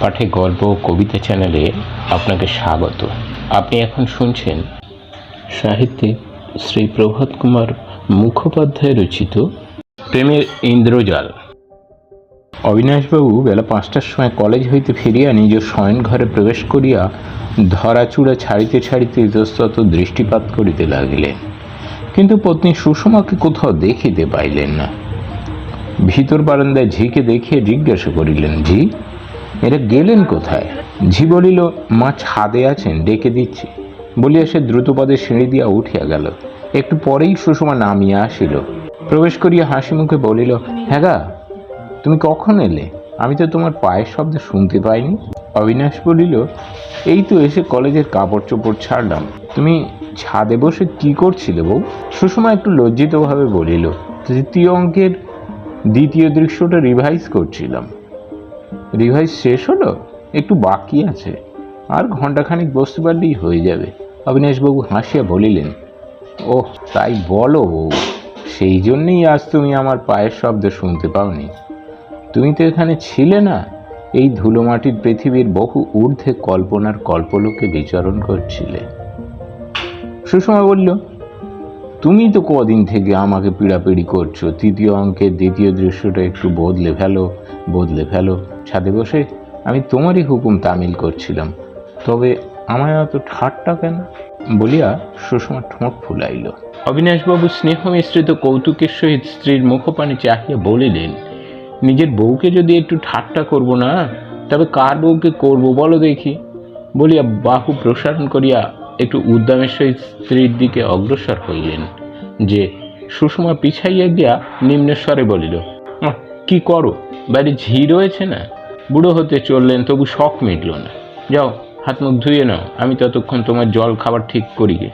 পাঠে গল্প কবিতা চ্যানেলে আপনাকে স্বাগত। আপনি এখন শুনছেন সাহিত্যিক শ্রী প্রভাত কুমার মুখোপাধ্যায় রচিত প্রেমের ইন্দ্রজাল। অবিনাশবাবু বেলা পাঁচটার সময় কলেজ হইতে ফিরিয়া নিজ শয়ন ঘরে প্রবেশ করিয়া ধরাচূড়া ছাড়িতে ছাড়িতে ইতস্তত দৃষ্টিপাত করিতে লাগিলেন। কিন্তু পত্নী সুষমাকে কোথাও দেখিতে পাইলেন না। ভিতর বারান্দায় ঝিকে দেখিয়ে জিজ্ঞাসা করিলেন, ঝি এরা গেলেন কোথায়? ঝি বলিল, মা ছাদে আছেন, ডেকে দিচ্ছি। বলিয়া সে দ্রুতপদে সিঁড়ি দিয়া উঠিয়া গেল। একটু পরেই সুষমা নামিয়া আসিল। প্রবেশ করিয়া হাসি মুখে বলিল হ্যাঁ গা, তুমি কখন এলে? আমি তো তোমার পায়ের শব্দ শুনতে পাইনি। অবিনাশ বলিল, এই তো এসে কলেজের কাপড় চোপড় ছাড়লাম। তুমি ছাদে বসে কি করছিলে বউ? সুষমা একটু লজ্জিতভাবে বলিল, তৃতীয় অঙ্কের দ্বিতীয় দৃশ্যটা রিভাইজ করছিলাম। রিভাইজ শেষ হলো? একটু বাকি আছে। আর ঘন্টাখানিক বসতে পারলেই হয়ে যাবে। অবিনাশবাবু হাসিয়া বলিলেন, ওহ, তাই বলো সেই জন্যেই আজ তুমি আমার পায়ের শব্দ শুনতে পাওনি। তুমি তো এখানে ছিলে না। এই ধুলোমাটির পৃথিবীর বহু ঊর্ধ্বে কল্পনার কল্পলোকে বিচরণ করছিলে। সুষমা বলল তুমি তো কদিন থেকে আমাকে পিড়াপিড়ি করছ। তৃতীয় অঙ্কের দ্বিতীয় দৃশ্যটা একটু বদলে ফেলো বদলে ফেলো। ছাদে বসে আমি তোমারই হুকুম তামিল করছিলাম। তবে আমায় অত ঠাট্টা কেন? বলিয়া সুষমা ঠোঁট ফুলাইল। অবিনাশবাবু স্নেহ মিশ্রিত কৌতুকের সহিত স্ত্রীর মুখপানে চাহিয়া বলিলেন, নিজের বউকে যদি একটু ঠাট্টা করব না, তবে কার বউকে করব বলো দেখি? বলিয়া বাহু প্রসারণ করিয়া একটু সহিত স্ত্রীর দিকে অগ্রসর হইলেন যে সুষমা পিছাইয়া গিয়া নিম্নেশ্বরে বলিল "আহ, কি করো? বাড়ি ঝি রয়েছে না? বুড়ো হতে চললেন তবু শখ মিটল না। যাও হাত মুখ ধুয়ে নাও আমি ততক্ষণ তোমার জল খাবার ঠিক করি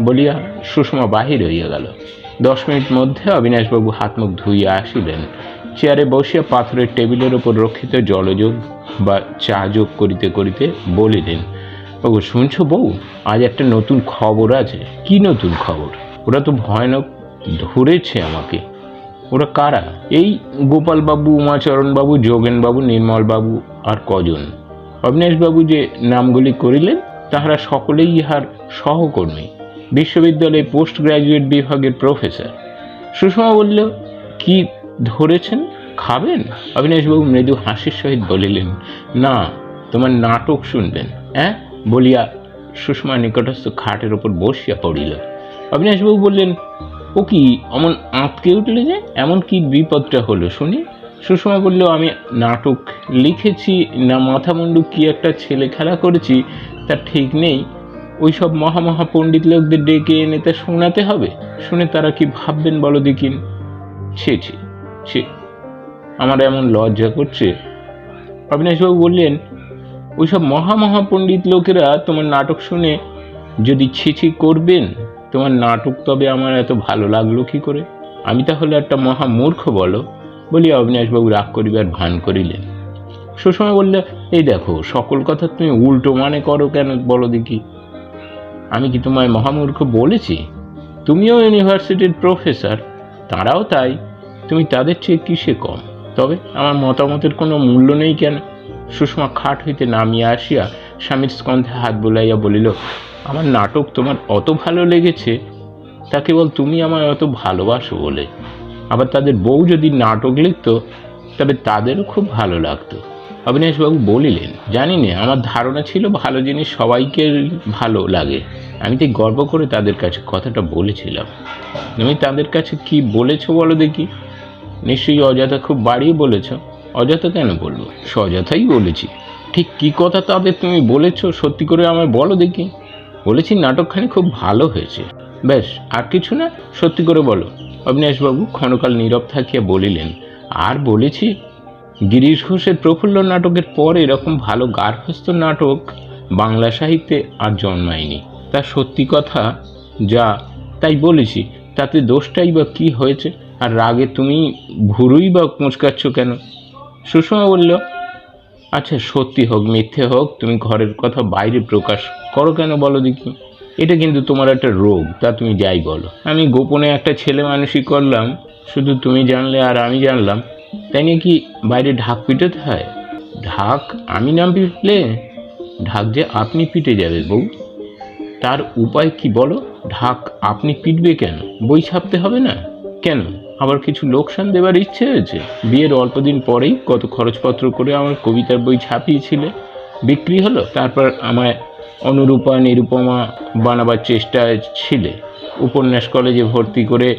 বলিয়া সুষমা বাহির হইয়া গেল। দশ মিনিট মধ্যে অবিনাশবাবু হাত মুখ ধুইয়া আসিলেন। চেয়ারে বসিয়া পাথরের টেবিলের ওপর রক্ষিত জলযোগ বা চা যোগ করিতে করিতে বলিলেন ওগো শুনছো বউ? আজ একটা নতুন খবর আছে। কি নতুন খবর? ওরা তো ভয়ানক ধরেছে আমাকে। ওরা কারা? এই গোপালবাবু, উমাচরণবাবু, যোগেনবাবু, নির্মলবাবু আর কজন? অবিনাশবাবু যে নামগুলি করিলেন, তাহারা সকলেই ইহার সহকর্মী। বিশ্ববিদ্যালয়ে পোস্ট গ্র্যাজুয়েট বিভাগের প্রফেসর। সুষমা বলল, কি ধরেছেন? খাবেন? অবিনাশবাবু মৃদু হাসির সহিত বলিলেন, না, তোমার নাটক শুনবেন। হ্যাঁ বলিয়া সুষমা নিকটস্থ খাটের ওপর বসিয়া পড়িল। অবিনাশবাবু বললেন, ও কি অমন আঁতকে উঠলে যে? এমন কি বিপদটা হলো শুনি? সুষমা বলল, আমি নাটক লিখেছি, না মাথা মাথামুন্ডু কি একটা ছেলে খেলা করেছি, তার ঠিক নেই। ওই সব মহামহা পণ্ডিত লোকদের ডেকে এনে তা শোনাতে হবে। শুনে তারা কি ভাববেন বলো দেখিন ছি ছি, আমার এমন লজ্জা করছে। অবিনাশবাবু বললেন ওইসব মহা মহা লোকেরা তোমার নাটক শুনে যদি ছিছি করবেন, তোমার নাটক তবে আমার এত ভালো লাগল কি করে? আমি তাহলে একটা মহা মূর্খ বলো বলিয়া অবিনাশবাবু রাগ করিবার ভান করিলেন। সুষমা বললে, এই দেখো, সকল কথা তুমি উল্টো মানে করো কেন বলো দেখি। আমি কি তোমায় মহামূর্খ বলেছি? তুমিও ইউনিভার্সিটির প্রফেসর, তারাও তাই। তুমি তাদের চেয়ে কিসে কম? তবে আমার মতামতের কোনো মূল্য নেই কেন? সুষমা খাট হইতে নামিয়া আসিয়া স্বামীর স্কন্ধে হাত বুলাইয়া বলিল, আমার নাটক তোমার অত ভালো লেগেছে, তা কেবল তুমি আমায় অত ভালোবাসো বলে। আবার তাদের বউ যদি নাটক লিখত, তবে তাদেরও খুব ভালো লাগতো। অবিনাশবাবু বলিলেন, জানি না, আমার ধারণা ছিল ভালো জিনিস সবাইকে ভালো লাগে। আমি তো গর্ব করে তাদের কাছে কথাটা বলেছিলাম। তুমি তাদের কাছে কি বলেছ বলো দেখি? নিশ্চয়ই অযথা খুব বাড়িয়ে বলেছ। অযথা কেন বলব? সযথাই বলেছি। ঠিক কি কথা তাদের তুমি বলেছ, সত্যি করে আমায় বলো দেখি। বলেছি নাটকখানি খুব ভালো হয়েছে। ব্যাস, আর কিছু না, সত্যি করে বলো। অবিনাশবাবু ক্ষণকাল নীরব থাকিয়া বলিলেন, আর বলেছি? গিরিশ ঘোষের প্রফুল্ল নাটকের পর এরকম ভালো গার্হস্থ্য নাটক বাংলা সাহিত্যে আর জন্মায়নি। তা সত্যি কথা? যা, তাই বলেছি। তাতে দোষটাই বা কি হয়েছে? আর রাগে তুমি ভুরুই বা মুচকাচ্ছ কেন? সুষমা বলল আচ্ছা সত্যি হোক, মিথ্যে হোক, তুমি ঘরের কথা বাইরে প্রকাশ করো কেন বলো দেখি? এটা কিন্তু তোমার একটা রোগ, তা তুমি যাই বলো। আমি গোপনে একটা ছেলে মানুষই করলাম, শুধু তুমি জানলে আর আমি জানলাম। তাই নিয়ে কি বাইরে ঢাক পিটাতে হয়? ঢাক আমি নাম পিটলে? ঢাক যে আপনি পিটে যাবে বউ। তার উপায় কি বলো? ঢাক আপনি পিটবে কেন? বই ছাপতে হবে না? কেন? আবার কিছু লোকসান দেবার ইচ্ছে হয়েছে? বিয়ের অল্প দিন পরেই কত খরচপত্র করে আমার কবিতার বই ছাপিয়েছিলে? বিক্রি হলো? তারপর আমায় অনুরূপা, নিরুপমা বানাবার চেষ্টায় ছিলে। উপন্যাস কলেজে ভর্তি করে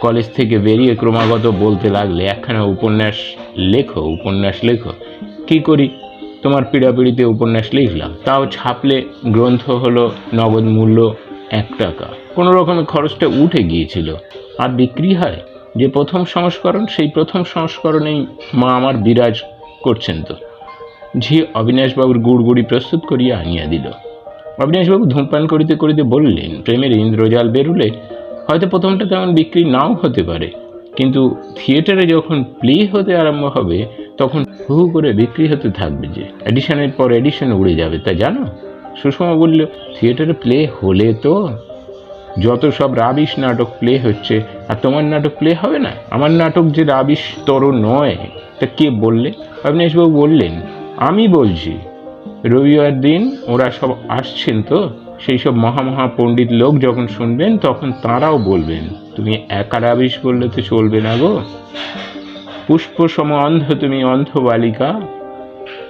কলেজ থেকে বেরিয়ে ক্রমাগত বলতে লাগলে, একখানা উপন্যাস লেখো উপন্যাস লেখো। কি করি? তোমার পিড়াপিড়িতে উপন্যাস লিখলাম। তাও ছাপলে গ্রন্থ হলো নগদ মূল্য এক টাকা। কোনো রকমের খরচটা উঠে গিয়েছিল। আর বিক্রি হয়? যে প্রথম সংস্করণ, সেই প্রথম সংস্করণেই মা আমার বিরাজ করছেন তো। ঝি অবিনাশবাবুর গুড়গুড়ি প্রস্তুত করিয়া আনিয়া দিল। অবিনাশবাবু ধূমপান করিতে করিতে বললেন, প্রেমের ইন্দ্রজাল বেরুলে হয়তো প্রথমটা তেমন বিক্রি নাও হতে পারে। কিন্তু থিয়েটারে যখন প্লে হতে আরম্ভ হবে, তখন হু করে বিক্রি হতে থাকবে যে। এডিশনের পর এডিশন উড়ে যাবে, তা জানো? সুষমা বলল, থিয়েটারে প্লে হলে তো যত সব রাবিশ নাটক প্লে হচ্ছে, আর তোমার নাটক প্লে হবে না? আমার নাটক যে রাবিশ তর নয়, তা কে বললে? অবিনাশবাবু বললেন, আমি বলছি, রবিবার দিন ওরা সব আসছেন তো? সেই সব মহামহা পণ্ডিত লোক যখন শুনবেন, তখন তারাও বলবেন, তুমি একা রাবিশ বললে তো চলবে না গো। পুষ্প সম অন্ধ তুমি অন্ধ বালিকা।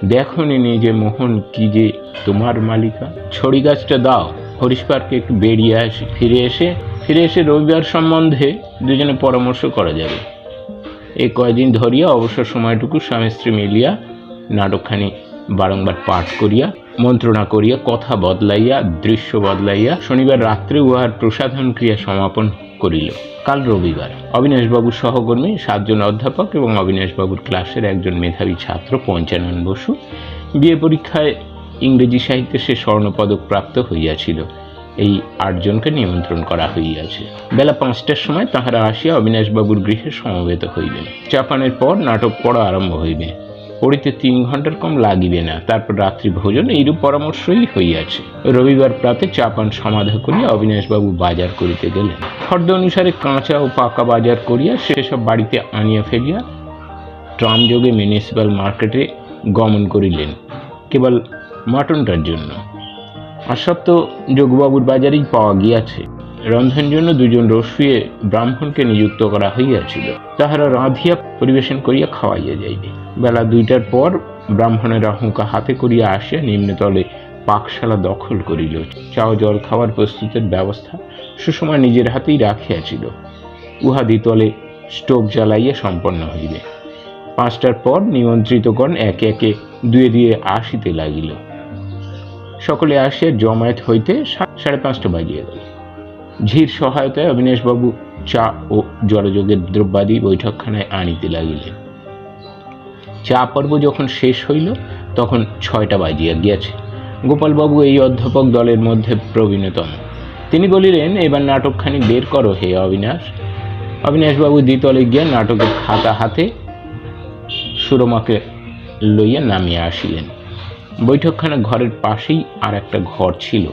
দেখনি নিজে মোহন কি যে তোমার মালিকা। ছড়ি গাছটা দাও। হরিশ পার্কে একটু বেরিয়ে আসি, ফিরে এসে ফিরে এসে রবিবার সম্বন্ধে দুজনে পরামর্শ করা যাবে। এই কয়দিন ধরিয়া অবসর সময়টুকু স্বামী স্ত্রী মিলিয়া নাটকখানি বারংবার পাঠ করিয়া, মন্ত্রণা করিয়া, কথা বদলাইয়া, দৃশ্য বদলাইয়া শনিবার রাত্রে উহার প্রসাধন ক্রিয়া সমাপন করিল। কাল রবিবার। অবিনাশবাবুর সহকর্মী, সাতজন অধ্যাপক এবং অবিনাশবাবুর ক্লাসের একজন মেধাবী ছাত্র পঞ্চানন বসু বিয়ে পরীক্ষায় ইংরেজি সাহিত্যে সে স্বর্ণপদক প্রাপ্ত হইয়াছিল। এই আটজনকে নিমন্ত্রণ করা হইয়াছে। বেলা পাঁচটার সময় তাহারা আসিয়া অবিনাশবাবুর গৃহে সমবেত হইবেন চাপানের পর নাটক পড়া আরম্ভ হইবে। পড়িতে তিন ঘণ্টার কম লাগিবে না। তারপর রাত্রি ভোজন এইরূপ পরামর্শই হইয়াছে। রবিবার প্রাতে চাপান সমাধা করিয়া অবিনাশবাবু বাজার করিতে গেলেন। ফর্দ অনুসারে কাঁচা ও পাকা বাজার করিয়া সেসব বাড়িতে আনিয়া ফেলিয়া, ট্রামযোগে মিউনিসিপ্যাল মার্কেটে গমন করিলেন। কেবল মাটনটার জন্য। আর সব তো যোগবাবুর বাজারেই পাওয়া গিয়াছে। রন্ধন জন্য দুজন রসুয়ে ব্রাহ্মণকে নিযুক্ত করা হইয়াছিল। তাহারা রাঁধিয়া পরিবেশন করিয়া খাওয়াইয়া যাইবে। বেলা দুইটার পর ব্রাহ্মণেরা হুঁকা হাতে করিয়া আসিয়া নিম্নতলে পাকশালা দখল করিল। চাও জল খাওয়ার প্রস্তুতের ব্যবস্থা সুষমা নিজের হাতেই রাখিয়াছিল। উহা দ্বিতলে স্টোভ জ্বালাইয়া সম্পন্ন হইবে। পাঁচটার পর নিমন্ত্রিতগণ একে একে দুয়ে দিয়ে আসিতে লাগিল। সকলে আসিয়া জমায়েত হইতে সাড়ে পাঁচটা বাজিয়ে গেল। ঝির সহায়তায় অবিনাশবাবু চা ও জলযোগের দ্রব্যাদি বৈঠকখানায় আনিতে লাগিলেন। চা পর্ব যখন শেষ হইল, তখন ছয়টা বাজিয়া গিয়াছে। গোপালবাবু এই অধ্যাপক দলের মধ্যে প্রবীণতম। তিনি বলিলেন, এবার নাটকখানি বের করো হে অবিনাশ। অবিনাশবাবু দ্বিতলে গিয়া নাটকের খাতা হাতে সুরমাকে লইয়া নামিয়া আসিলেন। বৈঠকখানা ঘরের পাশেই আর একটা ঘর ছিল।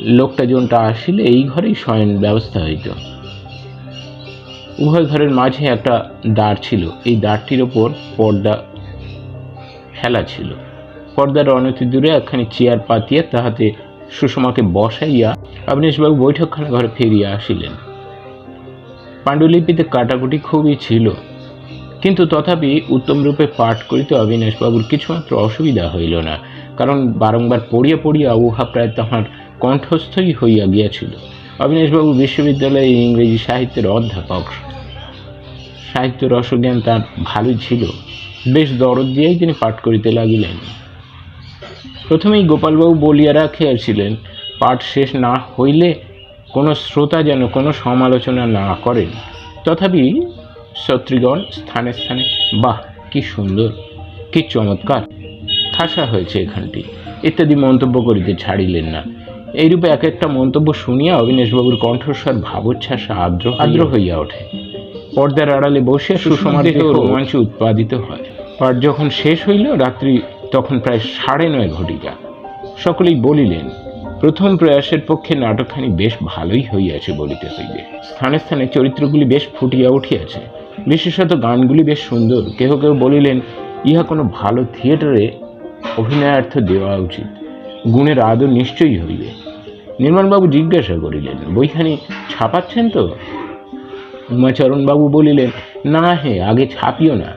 লোকটা জনটা আসিলে, এই ঘরেই শয়ন ব্যবস্থা হইত। উভয় ঘরের মাঝে একটা দ্বার ছিল। এই দ্বারটির ওপর পর্দা ফেলা ছিল। পর্দার অনতি দূরে একখানি চেয়ার পাতিয়া তাহাতে সুষমাকে বসাইয়া অবিনাশবাবু বৈঠকখানা ঘরে ফিরিয়া আসিলেন। পাণ্ডুলিপিতে কাটাকুটি খুবই ছিল। কিন্তু তথাপি উত্তম রূপে পাঠ করিতে অবিনাশবাবুর কিছুমাত্র অসুবিধা হইল না, কারণ বারংবার পড়িয়া পড়িয়া উহা প্রায় তাহার কণ্ঠস্থই হইয়া গিয়াছিল। অবিনাশবাবু বিশ্ববিদ্যালয়ে ইংরেজি সাহিত্যের অধ্যাপক। সাহিত্য রসজ্ঞান তার ভালোই ছিল। বেশ দরদ দিয়েই তিনি পাঠ করিতে লাগিলেন। প্রথমেই গোপালবাবু বলিয়া রাখিয়াছিলেন, পাঠ শেষ না হইলে কোনো শ্রোতা যেন কোনো সমালোচনা না করেন। তথাপি শত্রুগণ স্থানে স্থানে বাহ কি সুন্দর কি চমৎকার। ঠাসা হয়েছে এখানটি। ইত্যাদি মন্তব্য করিতে ছাড়িলেন না। এইরূপে এক একটা মন্তব্য শুনিয়া অবিনাশবাবুর কণ্ঠস্বর ভাবোচ্ছ্বাসে আর্দ্র আর্দ্র হইয়া ওঠে। পর্দার আড়ালে বসে সুষমার রোমাঞ্চ উৎপাদিত হয়। পাঠ যখন শেষ হইল রাত্রি তখন প্রায় সাড়ে নয় ঘটিকা। সকলেই বলিলেন প্রথম প্রয়াসের পক্ষে নাটকখানি বেশ ভালোই হইয়াছে বলিতে হইবে। স্থানে স্থানে চরিত্রগুলি বেশ ফুটিয়া উঠিয়াছে। বিশেষত গানগুলি বেশ সুন্দর। কেহ কেউ বলিলেন, ইহা কোনো ভালো থিয়েটারে অভিনয়ার্থ দেওয়া উচিত। গুণের আদর নিশ্চয়ই হইবে। নির্মলবাবু জিজ্ঞাসা করিলেন বইখানি ছাপাচ্ছেন তো? উমাচরণবাবু বলিলেন, না হে, আগে ছাপিও না।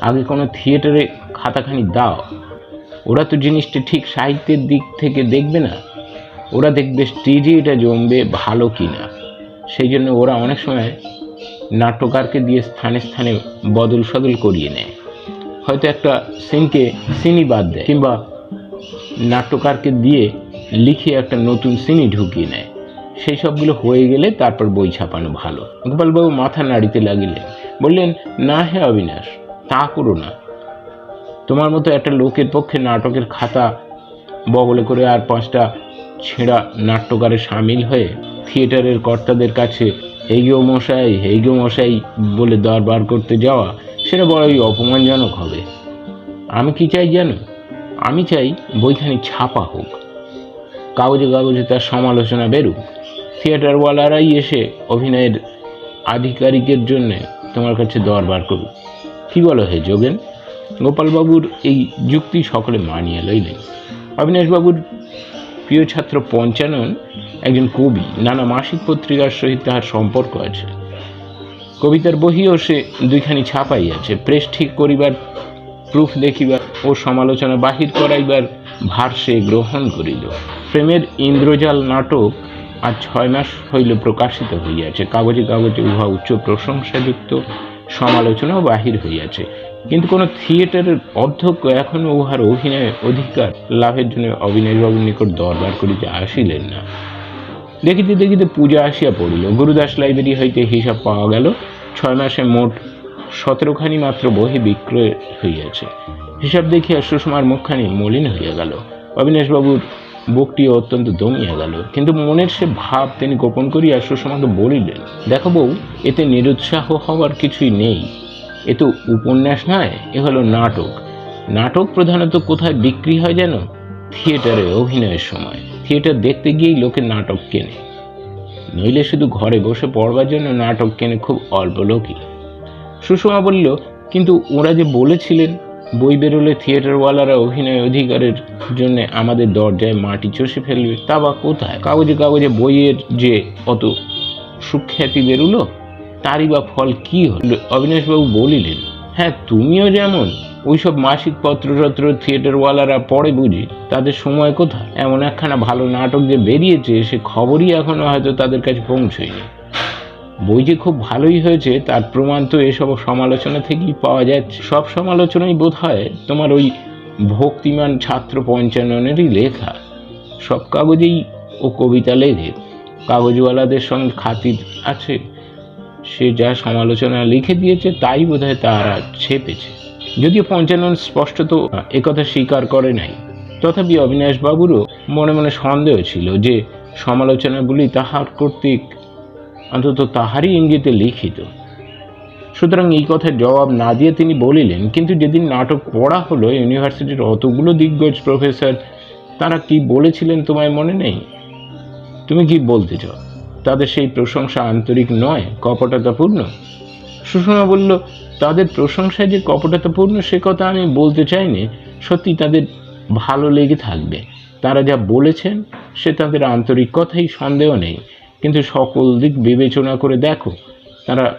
আগে কোনো থিয়েটারে খাতাখানি দাও। ওরা তো জিনিসটা ঠিক সাহিত্যের দিক থেকে দেখবে না। ওরা দেখবে স্টেজে এটা জমবে ভালো কি না সেই জন্য ওরা অনেক সময় নাট্যকারকে দিয়ে স্থানে স্থানে বদল সদল করিয়ে নেয়। হয়তো একটা সিনকে সিনি বাদ দেয়, কিংবা নাট্যকারকে দিয়ে লিখে একটা নতুন সিনি ঢুকিয়ে নেয়। সেই সবগুলো হয়ে গেলে তারপর বই ছাপানো ভালো। গোপালবাবু মাথা নাড়িতে লাগিলেন, বললেন, না হে অবিনাশ, তা করো না। তোমার মতো একটা লোকের পক্ষে নাটকের খাতা বগলে করে আর পাঁচটা ছেঁড়া নাট্যকারে সামিল হয়ে থিয়েটারের কর্তাদের কাছে হেগেও মশাই হেগেও মশাই বলে দরবার করতে যাওয়া সেটা বড়ই অপমানজনক হবে। আমি কি চাই জানো? আমি চাই বইখানি ছাপা হোক। কাগজে কাগজে তার সমালোচনা বেরুক। থিয়েটারওয়ালারাই এসে অভিনয়ের আধিকারিকের জন্য তোমার কাছে দরবার করুক। কি বলো হে যোগেন? গোপালবাবুর এই যুক্তি সকলে মানিয়ে লইলেন। অবিনাশবাবুর প্রিয় ছাত্র পঞ্চানন একজন কবি। নানা মাসিক পত্রিকার সহিত তাহার সম্পর্ক আছে। কবিতার বহিও সে দুইখানি ছাপাইয়াছে প্রেস ঠিক করিবার, প্রুফ দেখিবার ও সমালোচনা বাহির করাইবার ভার সে গ্রহণ করিল। প্রেমের ইন্দ্রজাল নাটক আজ ছয় মাস হইল প্রকাশিত হইয়াছে। কাগজে কাগজে উহা উচ্চ প্রশংসাযুক্ত, সমালোচনাও বাহির হইয়াছে। কিন্তু কোনো থিয়েটারের অধ্যক্ষ এখনও উহার অভিনয় অধিকার লাভের জন্য অবিনাশবাবুর নিকট দরবার করিতে আসিলেন না। দেখিতে দেখিতে পূজা আসিয়া পড়িল। গুরুদাস লাইব্রেরি হইতে হিসাব পাওয়া গেল, ছয় মাসে মোট সতেরোখানি মাত্র বহি বিক্রয় হইয়াছে। হিসাব দেখিয়া সুষমার মুখখানি মলিন হইয়া গেল। অবিনাশবাবুর বুকটি অত্যন্ত দমিয়া গেল। কিন্তু মনের সে ভাব তিনি গোপন করিয়া সুষমাকে বলিলেন, দেখো বউ, এতে নিরুৎসাহ হওয়ার কিছুই নেই। এ তো উপন্যাস নয়, এ হলো নাটক। নাটক প্রধানত কোথায় বিক্রি হয় যেন থিয়েটারে অভিনয়ের সময়। থিয়েটার দেখতে গিয়েই লোকে নাটক কেনে। নইলে শুধু ঘরে বসে পড়বার জন্য নাটক কেনে খুব অল্প লোকই। সুষমা বলল, কিন্তু ওরা যে বলেছিলেন, বই বেরোলে থিয়েটারওয়ালারা অভিনয় অধিকারের জন্য আমাদের দরজায় মাটি চষে ফেলবে, তা বা কোথায়? কাগজে কাগজে বইয়ের যে অত সুখ্যাতি বেরোলো? তারই বা ফল কি হলো? অবিনাশবাবু বলিলেন হ্যাঁ তুমিও যেমন, ওইসব মাসিক পত্রটত্র থিয়েটারওয়ালারা পড়ে বুঝি, তাদের সময় কোথায়? এমন একখানা ভালো নাটক যে বেরিয়েছে, সে খবরই এখনও হয়তো তাদের কাছে পৌঁছয়নি। বই যে খুব ভালোই হয়েছে, তার প্রমাণ তো এসব সমালোচনা থেকেই পাওয়া যাচ্ছে। সব সমালোচনাই বোধ হয় তোমার ওই ভক্তিমান ছাত্র পঞ্চাননেরই লেখা। সব কাগজেই ও কবিতা লেখে। কাগজওয়ালাদের সঙ্গে খাতির আছে। সে যা সমালোচনা লিখে দিয়েছে, তাই বোধহয় তারা ছেপেছে। যদিও পঞ্চানন স্পষ্টত একথা স্বীকার করে নাই। তথাপি অবিনাশবাবুরও মনে মনে সন্দেহ ছিল যে সমালোচনাগুলি তাহার কর্তৃক অন্তত তাহারই ইঙ্গিতে লিখিত। সুতরাং এই কথার জবাব না দিয়ে তিনি বলিলেন, কিন্তু যেদিন নাটক পড়া হলো, ইউনিভার্সিটির অতগুলো দিগ্গজ প্রফেসর, তারা কি বলেছিলেন তোমায় মনে নেই? তুমি কি বলতে চাও? তাদের সেই প্রশংসা আন্তরিক নয়, কপটতাপূর্ণ। সুষমা বলল, তাদের প্রশংসায় যে কপটতাপূর্ণ সে কথা আমি বলতে চাইনি সত্যি তাদের ভালো লেগে থাকবে। তারা যা বলেছেন, সে তাদের আন্তরিক কথাই সন্দেহ নেই। কিন্তু সকল দিক বিবেচনা করে দেখো, তারা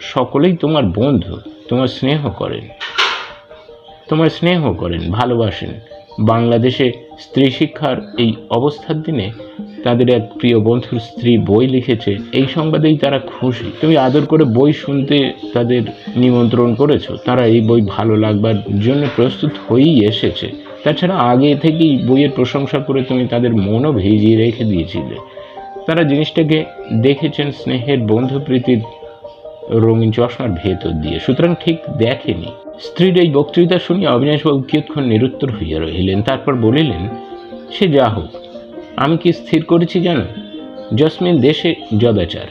সকলেই তোমার বন্ধু, তোমার স্নেহ করেন। তোমার স্নেহ করেন, ভালোবাসেন। বাংলাদেশে স্ত্রী শিক্ষার এই অবস্থার দিনে তাদের এক প্রিয় বন্ধুর স্ত্রী বই লিখেছে। এই সংবাদেই তারা খুশি। তুমি আদর করে বই শুনতে তাদের নিমন্ত্রণ করেছ। তারা এই বই ভালো লাগবার জন্য প্রস্তুত হয়েই এসেছে। তাছাড়া আগে থেকেই বইয়ের প্রশংসা করে তুমি তাদের মনও ভিজিয়ে রেখে দিয়েছিলে। তারা জিনিসটাকে দেখেছেন স্নেহের বন্ধুপ্রীতির রঙিন চশমার ভেতর দিয়ে। সুতরাং ঠিক দেখেনি। স্ত্রীর এই বক্তৃতা শুনিয়া অবিনাশবাবু কিয়ৎক্ষণ নিরুত্তর হইয়া রহিলেন। তারপর বলিলেন, সে যা হোক, আমি কি স্থির করেছি জানো জসমিন দেশে যদাচার।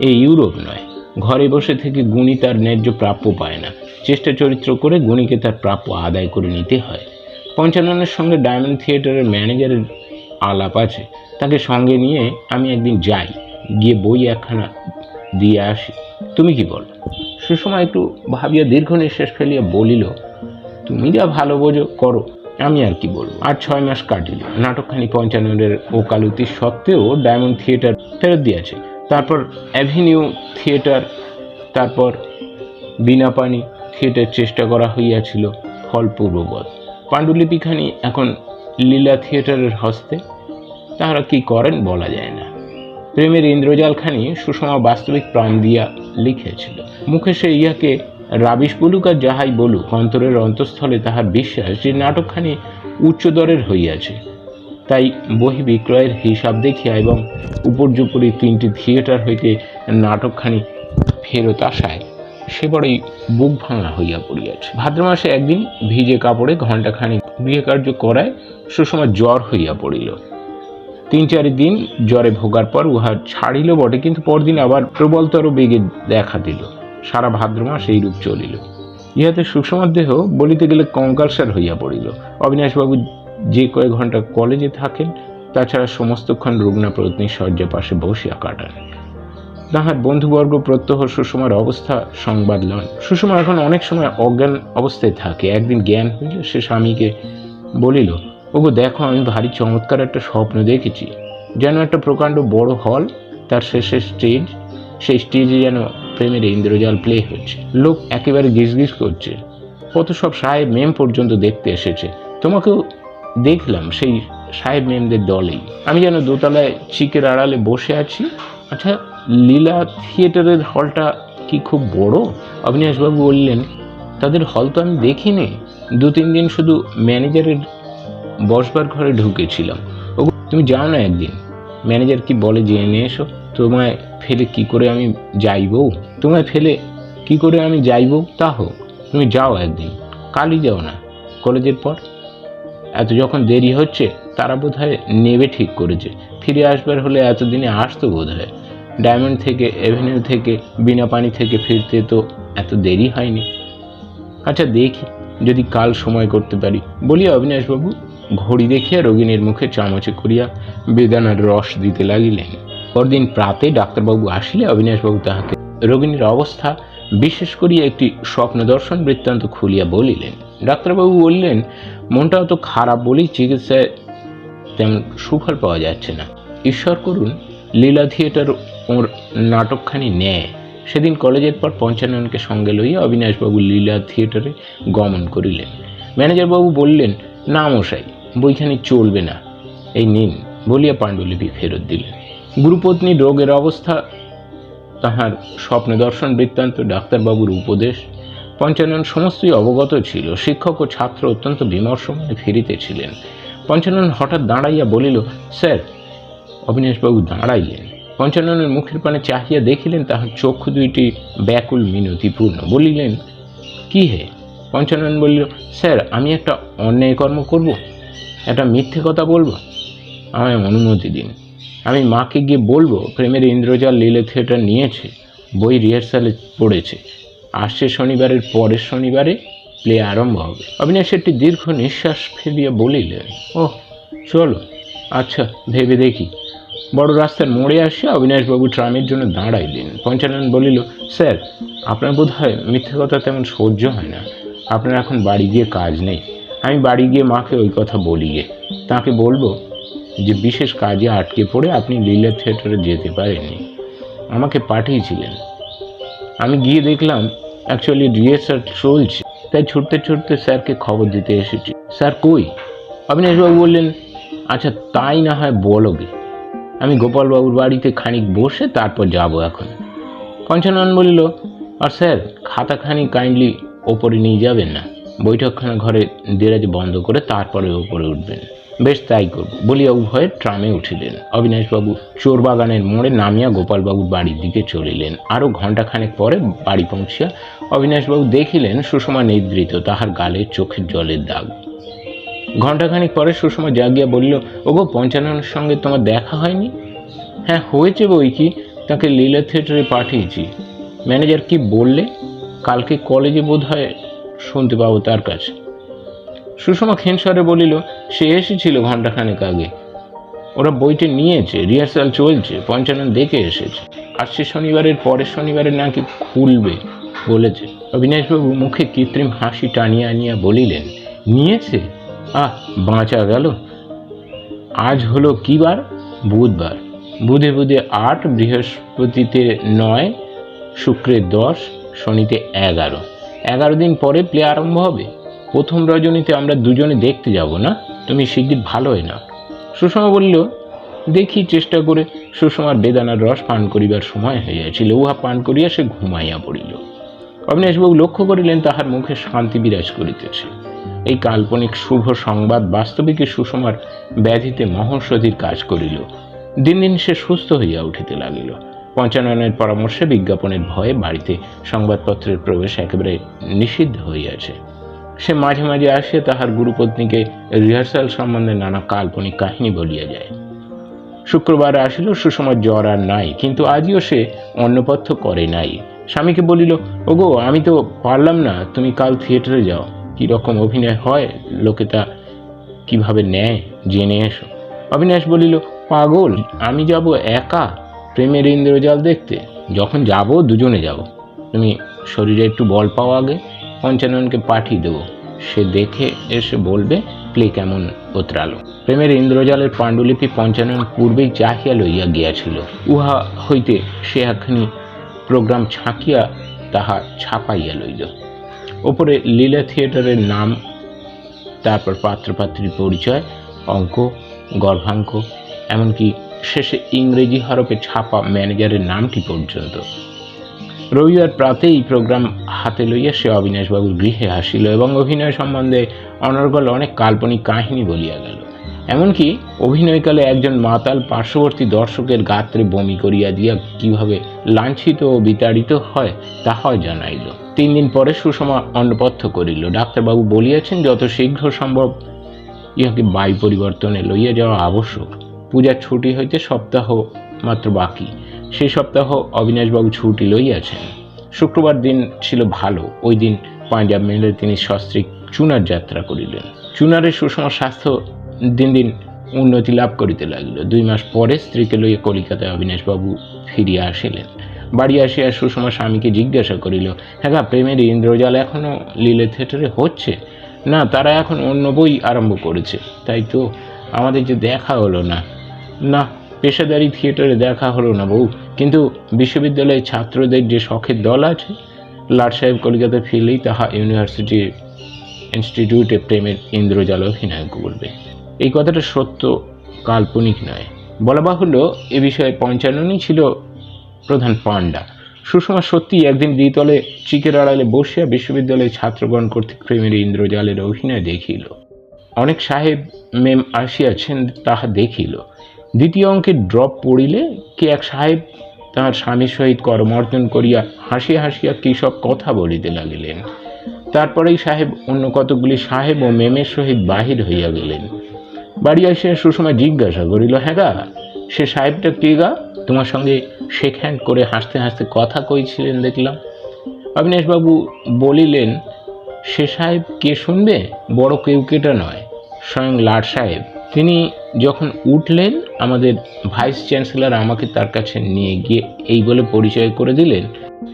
এই ইউরোপ নয়, ঘরে বসে থেকে গুণী তার ন্যায্য প্রাপ্য পায় না। চেষ্টা চরিত্র করে গুণীকে তার প্রাপ্য আদায় করে নিতে হয়। পঞ্চাননের সঙ্গে ডায়মন্ড থিয়েটারের ম্যানেজারের আলাপ আছে। তাকে সঙ্গে নিয়ে আমি একদিন যাই, গিয়ে বই একখানা দিয়ে আসি। তুমি কি বলো? সুষমা একটু ভাবিয়া দীর্ঘ নিঃশ্বাস ফেলিয়া বলিল, তুমি যা ভালো বোঝো, করো। আমি আর কি বলব? আর ছয় মাস কাটিল। নাটকখানি পঞ্চান্নের ওকালতি সত্ত্বেও ডায়মন্ড থিয়েটার ফেরত দিয়েছে। তারপর অ্যাভিনিউ থিয়েটার, তারপর বিনা পানি থিয়েটার চেষ্টা করা হইয়াছিল ফল পূর্ববৎ পাণ্ডুলিপিখানি এখন লীলা থিয়েটারের হস্তে। তাহারা কি করেন বলা যায় না। প্রেমের ইন্দ্রজালখানি সুষমা বাস্তবিক প্রাণ দিয়া লিখেছিল। মুখে সে ইহাকে, রাবিশ বলুক আর যাহাই বলুক, অন্তরের অন্তঃস্থলে তাহার বিশ্বাস যে নাটকখানি উচ্চদরের হইয়াছে। তাই বহি বিক্রয়ের হিসাব দেখিয়া এবং উপর্যুপরি তিনটি থিয়েটার হইতে নাটকখানি ফেরত আসায় সে বড়ই বুক ভাঙা হইয়া পড়িয়াছে। ভাদ্র মাসে একদিন ভিজে কাপড়ে ঘণ্টাখানি গৃহকার্য করায় সুষমা জ্বর হইয়া পড়িল। তিন চারি দিন জ্বরে ভোগার পর উহা ছাড়িল বটে, কিন্তু পরদিন আবার প্রবলতর বেগে দেখা দিল। সারা ভাদ্র মাস এইরূপ চলিল। ইহাতে সুষমার দেহ বলিতে গেলে কঙ্কালসার হইয়া পড়িল। অবিনাশবাবু যে কয়েক ঘণ্টা কলেজে থাকেন, তাছাড়া সমস্তক্ষণ রুগ্না প্রত্নী শয্যা পাশে বসিয়া কাটান। তাহার বন্ধুবর্গ প্রত্যহ সুষমার অবস্থা সংবাদ লন। সুষমা এখন অনেক সময় অজ্ঞান অবস্থায় থাকে। একদিন জ্ঞান হইল সে স্বামীকে বলিল ওগো দেখো, আমি ভারী চমৎকার একটা স্বপ্ন দেখেছি। যেন একটা প্রকাণ্ড বড় হল, তার শেষে স্টেজ সেই স্টেজে যেন প্রেমের ইন্দ্রজাল প্লে হচ্ছে। লোক একেবারে গিজগিজ করছে। কত সব সাহেব মেম পর্যন্ত দেখতে এসেছে। তোমাকেও দেখলাম সেই সাহেব মেমদের দলেই। আমি যেন দোতলায় চিকের আড়ালে বসে আছি। আচ্ছা লীলা থিয়েটারের হলটা কি খুব বড়? অবিনাশবাবু বললেন, তাদের হল তো আমি দেখিনি। দু তিন দিন শুধু ম্যানেজারের বসবার ঘরে ঢুকেছিলাম। ও তুমি যাও না একদিন, ম্যানেজার কি বলে জেনে এসো, তোমায় ফেলে কি করে আমি যাইব তোমায় ফেলে কি করে আমি যাইব তা হোক, তুমি যাও একদিন, কালই যাও না, কলেজের পর। এত যখন দেরি হচ্ছে, তারা বোধ হয় নেবে ঠিক করেছে। ফিরে আসবার হলে এতদিনে আসতো বোধ হয় ডায়মন্ড থেকে, এভিনিউ থেকে, বিনা পানি থেকে ফিরতে তো এত দেরি হয়নি। আচ্ছা দেখি, যদি কাল সময় করতে পারি। বলিয়া অবিনাশবাবু ঘড়ি দেখিয়া রোগিণীর মুখে চামচে করিয়া বেদানার রস দিতে লাগিলেন। পরদিন প্রাতে ডাক্তারবাবু আসিলে, অবিনাশবাবু তাহাকে রোগিণীর অবস্থা বিশেষ করিয়া একটি স্বপ্ন দর্শন বৃত্তান্ত খুলিয়া বলিলেন। ডাক্তারবাবু বললেন মনটা অত খারাপ বলেই চিকিৎসায় তেমন সুফল পাওয়া যাচ্ছে না। ঈশ্বর করুন, লীলা থিয়েটার ওর নাটকখানি নেয়। সেদিন কলেজের পর পঞ্চাননকে সঙ্গে লইয়া অবিনাশবাবু লীলা থিয়েটারে গমন করিলেন। ম্যানেজারবাবু বললেন, না মশাই বইখানি চলবে না। এই নিন, বলিয়া পাণ্ডুলিপি ফেরত দিলেন। গুরুপত্নী রোগের অবস্থা, তাহার স্বপ্ন দর্শন বৃত্তান্ত, ডাক্তারবাবুর উপদেশ, পঞ্চানন সমস্তই অবগত ছিল। শিক্ষক ও ছাত্র অত্যন্ত বিমর্ষ মনে ফিরিতেছিলেন পঞ্চানন হঠাৎ দাঁড়াইয়া বলিল, স্যার, অবিনাশবাবু দাঁড়াইলেন। পঞ্চাননের মুখের পানে চাহিয়া দেখিলেন তাহার চক্ষু দুইটি ব্যাকুল মিনতিপূর্ণ। বলিলেন, কি হে? পঞ্চানন বলিল, স্যার, আমি একটা অন্যায় কর্ম করব? একটা মিথ্যে কথা বলব? আমায় অনুমতি দিন। আমি মাকে গিয়ে বলব, প্রেমের ইন্দ্রজাল লীলে থিয়েটার নিয়েছে, বই রিহার্সালে পড়েছে। আসছে শনিবারের পরের শনিবারে প্লে আরম্ভ হবে। অবিনাশ একটি দীর্ঘ নিঃশ্বাস ফেলিয়া বলিলেন ও চলো আচ্ছা ভেবে দেখি। বড় রাস্তার মোড়ে আসিয়া অবিনাশবাবু ট্রামের জন্য দাঁড়াইলেন। পঞ্চানন বলিল, স্যার, আপনার বোধ হয় মিথ্যে কথা তেমন সহ্য হয় না। আপনার এখন বাড়ি গিয়ে কাজ নেই। আমি বাড়ি গিয়ে মাকে ওই কথা বলি গে তাকে বলব যে বিশেষ কাজে আটকে পড়ে আপনি লীলা থিয়েটারে যেতে পারেননি। আমাকে পাঠিয়েছিলেন। আমি গিয়ে দেখলাম অ্যাকচুয়ালি রিহার্সাল চলছে, তাই ছুটতে ছুটতে স্যারকে খবর দিতে এসেছি। স্যার কই? অবিনাশবাবু বললেন আচ্ছা তাই না হয় বলো গে আমি গোপালবাবুর বাড়িতে খানিক বসে তারপর যাব এখন। পঞ্চানন বলিল, আর স্যার, খাতাখানি কাইন্ডলি ওপরে নিয়ে যাবেন না? বৈঠকখানা ঘরে দেরাজ বন্ধ করে তারপরে উপরে উঠবেন। বেশ তাই করব। বলিয়া উভয়ে ট্রামে উঠিলেন। অবিনাশবাবু চোরবাগানের মোড়ে নামিয়া গোপালবাবুর বাড়ির দিকে চলিলেন। আরও ঘণ্টাখানেক পরে বাড়ি পৌঁছিয়া অবিনাশবাবু দেখিলেন সুষমা নিদ্রিত, তাহার গালে চোখের জলের দাগ। ঘণ্টাখানিক পরে সুষমা জাগিয়া বলল, ওগো, পঞ্চাননের সঙ্গে তোমার দেখা হয়নি? হ্যাঁ হয়েছে বই কি, তাকে লীলা থিয়েটারে পাঠিয়েছি। ম্যানেজার কি বললে? কালকে কলেজে বোধ হয় শুনতে পাবো তার কাছে। সুষমা ক্ষীণস্বরে বলিল, সে এসেছিল ঘণ্টাখানেক আগে। ওরা বইটি নিয়েছে, রিহার্সাল চলছে, পঞ্চানন দেখে এসেছে। আসছে শনিবারের পরের শনিবারে নাকি খুলবে, বলেছে। অবিনাশবাবু মুখে কৃত্রিম হাসি টানিয়া আনিয়া বলিলেন, নিয়েছে? আহ, বাঁচা গেল। আজ হলো কি বার? বুধবার। বুধে বুধে আট, বৃহস্পতিতে নয়, শুক্রে দশ, শনিতে এগারো। এগারো দিন পরে প্লে আরম্ভ হবে। প্রথম রজনীতে আমরা দুজনে দেখতে যাব না? তুমি শিগগির ভালো হয়ে না। সুষমা বলল, দেখি চেষ্টা করে। সুষমার বেদানার রস পান করিবার সময় হইয়াছিল, উহা পান করিয়া সে ঘুমাইয়া পড়িল। অবিনাশবাবু লক্ষ্য করিলেন তাহার মুখে শান্তি বিরাজ করিতেছে। এই কাল্পনিক শুভ সংবাদ বাস্তবিকই সুষমার ব্যাধিতে মহৌষধির কাজ করিল। দিন দিন সে সুস্থ হইয়া উঠিতে লাগিল। পঞ্চাননের পরামর্শে বিজ্ঞাপনের ভয়ে বাড়িতে সংবাদপত্রের প্রবেশ একেবারে নিষিদ্ধ হইয়াছে সে মাঝে মাঝে আসিয়া তাহার গুরুপত্নীকে রিহার্সাল সম্বন্ধে নানা কাল্পনিক কাহিনী বলিয়া যায়। শুক্রবার আসিল সুষমার জ্বর আর নাই, কিন্তু আজও সে অন্নপথ্য করে নাই। স্বামীকে বলিল, ওগো, আমি তো পারলাম না, তুমি কাল থিয়েটারে যাও। কি রকম অভিনয় হয়? লোকে তা কীভাবে নেয়? জেনে এসো। অবিনাশ বলিল, পাগল, আমি যাব একা। প্রেমের ইন্দ্রজাল দেখতে, যখন যাব দুজনে যাব। তুমি শরীরে একটু বল পাও আগে, পঞ্চাননকে পাঠিয়ে দেবো। সে দেখে এসে বলবে, প্লে কেমন উতরালো প্রেমের ইন্দ্রজালের পাণ্ডুলিপি পঞ্চানন পূর্বেই চাহিয়া লইয়া গিয়াছিল। উহা হইতে সে একখানি প্রোগ্রাম ছাঁকিয়া তাহা ছাপাইয়া লইল। ওপরে লীলা থিয়েটারের নাম, তারপর পাত্রপাত্রীর পরিচয়, অঙ্ক, গর্ভাঙ্ক, এমনকি শেষে ইংরেজি হরফে ছাপা ম্যানেজারের নামটি পর্যন্ত। রবিবার প্রাতেই প্রোগ্রাম হাতে লইয়া সে অবিনাশবাবুর গৃহে আসিল এবং অভিনয় সম্বন্ধে অনর্গল অনেক কাল্পনিক কাহিনী বলিয়া গেল। এমনকি অভিনয়কালে একজন মাতাল পার্শ্ববর্তী দর্শকের গাত্রে বমি করিয়া দিয়া কীভাবে লাঞ্ছিত ও বিতাড়িত হয়, তাহাও জানাইল। তিন দিন পরে সুষমা অন্নপথ্য করিল। ডাক্তারবাবু বলিয়াছেন, যত শীঘ্র সম্ভব ইহাকে বায়ু পরিবর্তনে লইয়া যাওয়া আবশ্যক। পূজার ছুটি হইতে সপ্তাহ মাত্র বাকি। সেই সপ্তাহ অবিনাশবাবু ছুটি লইয়াছেন। শুক্রবার দিন ছিল ভালো। ওই দিন পাঞ্জাব মেলে তিনি সস্ত্রীক চুনার যাত্রা করিলেন। চুনারের সুষম স্বাস্থ্য দিন দিন উন্নতি লাভ করিতে লাগিল। দুই মাস পরে স্ত্রীকে লইয়া কলিকাতায় অবিনাশবাবু ফিরিয়া আসিলেন। বাড়ি আসিয়া সুষমা স্বামীকে জিজ্ঞাসা করিল হ্যাঁ প্রেমের ইন্দ্রজাল এখনও লীলে থিয়েটারে হচ্ছে? না, তারা এখন অন্য বই আরম্ভ করেছে। তাই তো আমাদের যে দেখা হলো না। না, পেশাদারি থিয়েটারে দেখা হলো না বউ। কিন্তু বিশ্ববিদ্যালয়ের ছাত্রদের যে শখের দল আছে, লাট সাহেব কলকাতায় ফিরলেই তাহা ইউনিভার্সিটি ইনস্টিটিউটে প্রেমের ইন্দ্রজাল অভিনয় করবে এই কথাটা সত্য, কাল্পনিক নয়। বলা বাহুল্য, এ বিষয়ে পঞ্চাননই ছিল প্রধান পাণ্ডা। সুষমা সত্যি একদিন দ্বিতলে চিকের আড়ালে বসিয়া বিশ্ববিদ্যালয়ের ছাত্রগণ কর্তৃক প্রেমের ইন্দ্রজালের অভিনয় দেখিল। অনেক সাহেব, মেম আসিয়াছেন, তাহা দেখিল। দ্বিতীয় অঙ্কে ড্রপ পড়িলে কে এক সাহেব তাহার স্বামীর সহিত করমর্দন করিয়া হাসিয়া হাসিয়া কী সব কথা বলিতে লাগিলেন। তারপরেই সাহেব অন্য কতকগুলি সাহেব ও মেমের সহিত বাহির হইয়া গেলেন। বাড়ি আসিয়া সুষমা জিজ্ঞাসা করিল হ্যাঁ গা, সে সাহেবটা কে গা? তোমার সঙ্গে শেক হ্যান্ড করে হাসতে হাসতে কথা কইছিলেন দেখলাম। অবিনাশবাবু বলিলেন, সে সাহেব কে শুনবে? বড় কেউ কেটা নয়, স্বয়ং লাট সাহেব। তিনি যখন উঠলেন, আমাদের ভাইস চ্যান্সেলর আমাকে তার কাছে নিয়ে গিয়ে এই বলে পরিচয় করে দিলেন,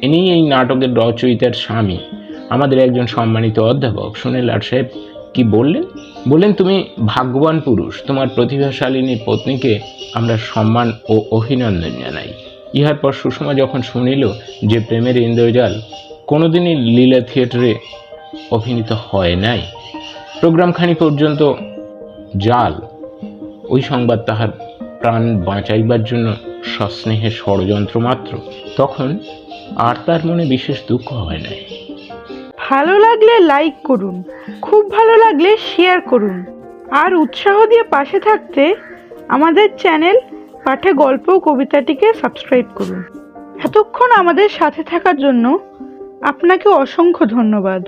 ইনি এই নাটকের রচয়িতার স্বামী। আমাদের একজন সম্মানিত অধ্যাপক। শুনে আর সাহেব কি বললেন? বললেন, তুমি ভাগ্যবান পুরুষ। তোমার প্রতিভাশালিনী পত্নীকে আমরা সম্মান ও অভিনন্দন জানাই। ইহার পর সুষমা যখন শুনিল যে প্রেমের ইন্দ্রজাল কোনোদিনই লীলা থিয়েটারে অভিনীত হয় নাই, প্রোগ্রামখানি পর্যন্ত জাল ওই সংবাদ তাহার প্রাণ বাঁচাইবার জন্য সস্নেহের ষড়যন্ত্র মাত্র। তখন আর তার মনে বিশেষ দুঃখ হয় নাই। ভালো লাগলে লাইক করুন, খুব ভালো লাগলে শেয়ার করুন। আর উৎসাহ দিয়ে পাশে থাকতে আমাদের চ্যানেল পাঠে গল্প ও কবিতাটিকে সাবস্ক্রাইব করুন। এতক্ষণ আমাদের সাথে থাকার জন্য আপনাকে অসংখ্য ধন্যবাদ।